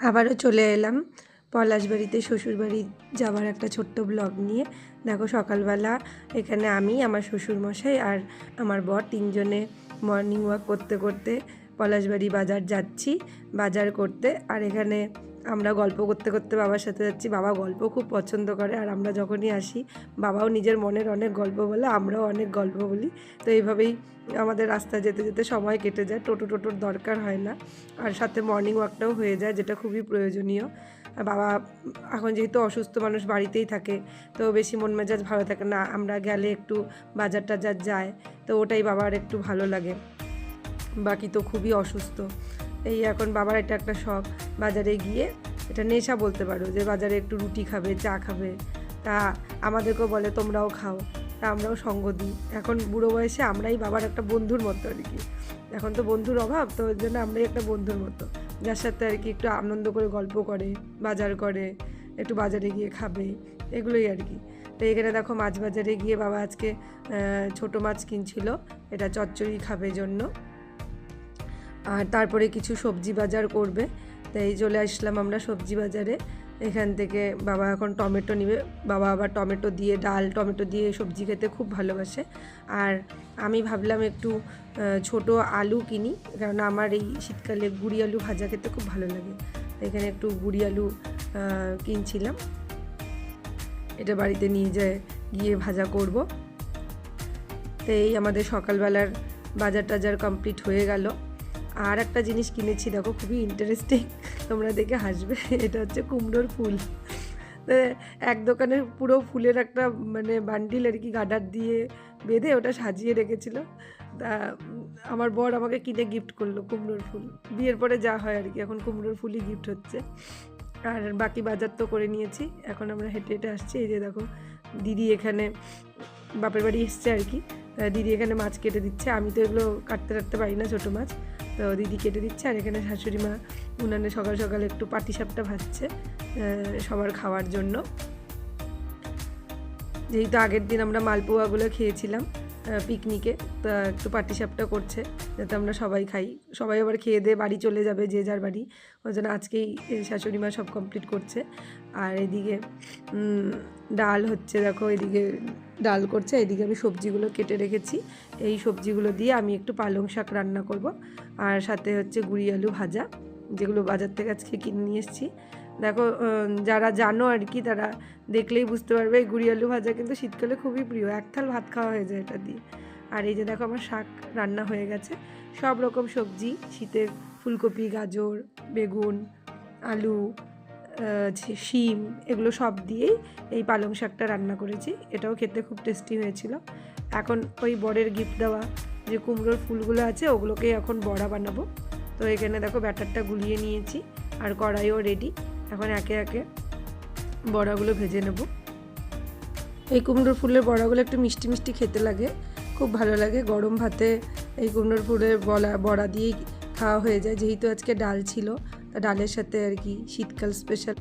আবারও চলে এলাম পলাশবাড়িতে শ্বশুরবাড়ি যাওয়ার একটা ছোট্ট ব্লগ নিয়ে। দেখো, সকালবেলা এখানে আমি, আমার শ্বশুরমশাই আর আমার বর তিনজনে মর্নিং ওয়াক করতে করতে পলাশবাড়ি বাজার যাচ্ছি, বাজার করতে। আর এখানে আমরা গল্প করতে করতে বাবার সাথে যাচ্ছি। বাবা গল্প খুব পছন্দ করে। আর আমরা যখনই আসি, বাবাও নিজের মনের অনেক গল্প বলে, আমরাও অনেক গল্প বলি। তো এইভাবেই আমাদের রাস্তা যেতে যেতে সময় কেটে যায়। টোটো টোটোর দরকার হয় না। আর সাথে মর্নিং ওয়াকটাও হয়ে যায়, যেটা খুবই প্রয়োজনীয়। আর বাবা এখন যেহেতু অসুস্থ মানুষ বাড়িতেই থাকে, তো বেশি মন মেজাজ ভালো থাকে না। আমরা গেলে একটু বাজার টাজার যায়, তো ওটাই বাবার একটু ভালো লাগে। বাকি তো খুবই অসুস্থ। এই এখন বাবার এটা একটা শখ, বাজারে গিয়ে এটা নেশা বলতে পারো, যে বাজারে একটু রুটি খাবে, চা খাবে। তা আমাদেরকেও বলে, তোমরাও খাও। তা আমরাও সঙ্গ দিই। এখন বুড়ো বয়সে আমরাই বাবার একটা বন্ধুর মতো আর কি। এখন তো বন্ধুর অভাব, তো ওই জন্য আমরাই একটা বন্ধুর মতো। যার সাথে আর কি একটু আনন্দ করে গল্প করে, বাজার করে, একটু বাজারে গিয়ে খাবে, এগুলোই আর কি। তো এখানে দেখো মাছ বাজারে গিয়ে বাবা আজকে ছোট মাছ কিনছিল। এটা চচ্চড়ি খাবে জন্য। আর তারপরে কিছু সবজি বাজার করবে। তাই চলে আসলাম আমরা সবজি বাজারে। এখান থেকে বাবা এখন টমেটো নিবে। বাবা আবার টমেটো দিয়ে ডাল, টমেটো দিয়ে সবজি খেতে খুব ভালোবাসে। আর আমি ভাবলাম একটু ছোট আলু কিনি কারণ আমার এই শীতকালে গুড়ি আলু ভাজা খেতে খুব ভালো লাগে। এখানে একটু গুড়ি আলু কিনছিলাম। এটা বাড়িতে নিয়ে যায়, গিয়ে ভাজা করব। তো এই আমাদের সকালবেলার বাজার টাজার কমপ্লিট হয়ে গেল। আর একটা জিনিস কিনেছি, দেখো খুবই ইন্টারেস্টিং তোমরা দেখে হাসবে, এটা হচ্ছে কুমড়োর ফুল। এক দোকানে পুরো ফুলের একটা মানে বান্ডিল আর কি গার্ডার দিয়ে বেঁধে ওটা সাজিয়ে রেখেছিল। তা আমার বর আমাকে কিনে গিফট করল কুমড়োর ফুল। বিয়ের পরে যা হয় আর কি, এখন কুমড়োর ফুলই গিফট হচ্ছে। আর বাকি বাজার তো করে নিয়েছি, এখন আমরা হেঁটে হেঁটে আসছি, এই যে দেখো দিদি এখানে বাপের বাড়ি এসছে আর কি। দিদি এখানে মাছ কেটে দিচ্ছে, আমি তো এগুলো কাটতে কাটতে পারি না ছোটো মাছ। দিদি কেটে দিচ্ছে আর এখানে শাশুড়ি মা উনানে সকাল সকাল একটু পাটিসাপটা ভাজছে সবার খাওয়ার জন্য। যেহেতু আগের দিন আমরা মালপোয়াগুলো খেয়েছিলাম পিকনিকে, তা একটু পাটিসাপটা করছে, যাতে আমরা সবাই খাই। সবাই আবার খেয়ে দিয়ে বাড়ি চলে যাবে যে যার বাড়ি। ওই জন্য আজকেই শাশুড়ি মা সব কমপ্লিট করছে। আর এদিকে ডাল হচ্ছে দেখো, এদিকে ডাল করছে, এদিকে আমি সবজিগুলো কেটে রেখেছি। এই সবজিগুলো দিয়ে আমি একটু পালং শাক রান্না করব। আর সাথে হচ্ছে গুড়ি আলু ভাজা, যেগুলো বাজার থেকে আজকে কিনে নিয়ে এসেছি। দেখো যারা জানো আর কি, তারা দেখলেই বুঝতে পারবে, এই গুড়ি আলু ভাজা কিন্তু শীতকালে খুবই প্রিয়। এক থাল ভাত খাওয়া হয়ে যায় এটা দিয়ে। আর এই যে দেখো, আমার শাক রান্না হয়ে গেছে। সব রকম সবজি, শীতের ফুলকপি, গাজর, বেগুন, আলু শিম, এগুলো সব দিয়েই এই পালং শাকটা রান্না করেছি। এটাও খেতে খুব টেস্টি হয়েছিল। এখন ওই বরের গিফট দেওয়া যে কুমড়োর ফুলগুলো আছে, ওগুলোকেই এখন বড়া বানাবো। তো এখানে দেখো ব্যাটারটা গুলিয়ে নিয়েছি, আর কড়াইও রেডি এখন একে একে বড়াগুলো ভেজে নেব। এই কুমড়োর ফুলের বড়াগুলো একটু মিষ্টি মিষ্টি খেতে লাগে, খুব ভালো লাগে। গরম ভাতে এই কুমড়োর ফুলের বড়া বড়া দিয়েই খাওয়া হয়ে যায়। যেহেতু আজকে ডাল ছিল, তা ডালের সাথে আর কি শীতকাল স্পেশাল